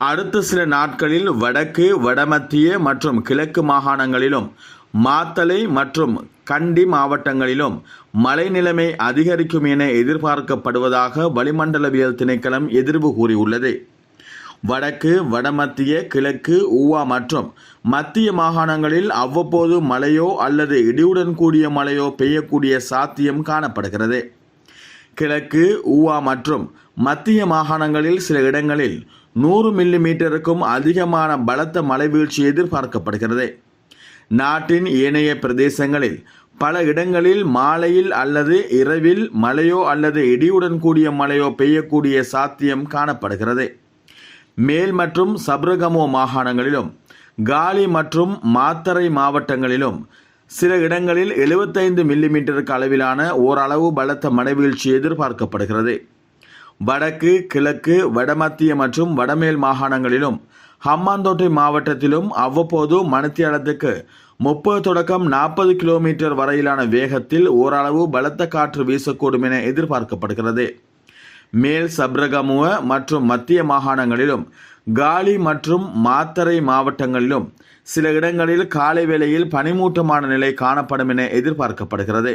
அடுத்த சில நாட்களில் வடக்கு வடமத்திய மற்றும் கிழக்கு மாகாணங்களிலும் மாத்தளை மற்றும் கண்டி மாவட்டங்களிலும் மழை நிலைமை அதிகரிக்கும் என எதிர்பார்க்கப்படுவதாக வளிமண்டலவியல் திணைக்களம் எதிர்வு கூறியுள்ளது. வடக்கு வடமத்திய கிழக்கு ஊவா மற்றும் மத்திய மாகாணங்களில் அவ்வப்போது மழையோ அல்லது இடியுடன் கூடிய மழையோ பெய்யக்கூடிய சாத்தியம் காணப்படுகிறது. கிழக்கு ஊவா மற்றும் மத்திய மாகாணங்களில் சில இடங்களில் நூறு மில்லி மீட்டருக்கும் அதிகமான பலத்த மழை வீழ்ச்சி எதிர்பார்க்கப்படுகிறது. நாட்டின் ஏனைய பிரதேசங்களில் பல இடங்களில் மாலையில் அல்லது இரவில் மழையோ அல்லது இடியுடன் கூடிய மழையோ பெய்யக்கூடிய சாத்தியம் காணப்படுகிறது. மேல் மற்றும் சப்ரகமோ மாகாணங்களிலும் காலி மற்றும் மாத்தரை மாவட்டங்களிலும் சில இடங்களில் 75 மில்லிமீட்டருக்கு அளவிலான ஓரளவு பலத்த மழை வீழ்ச்சி எதிர்பார்க்கப்படுகிறது. வடக்கு கிழக்கு வடமத்திய மற்றும் வடமேல் மாகாணங்களிலும் ஹம்மாந்தோட்டை மாவட்டத்திலும் அவ்வப்போது மணித்தியாலத்துக்கு முப்பது தொடக்கம் நாற்பது கிலோமீட்டர் வரையிலான வேகத்தில் ஓரளவு பலத்த காற்று வீசக்கூடும் என எதிர்பார்க்கப்படுகிறது. மேல் சப்ரகமுவ மற்றும் மத்திய மாகாணங்களிலும் காலி மற்றும் மாத்தரை மாவட்டங்களிலும் சில இடங்களில் காலை வேளையில் பனிமூட்டமான நிலை காணப்படும் என எதிர்பார்க்கப்படுகிறது.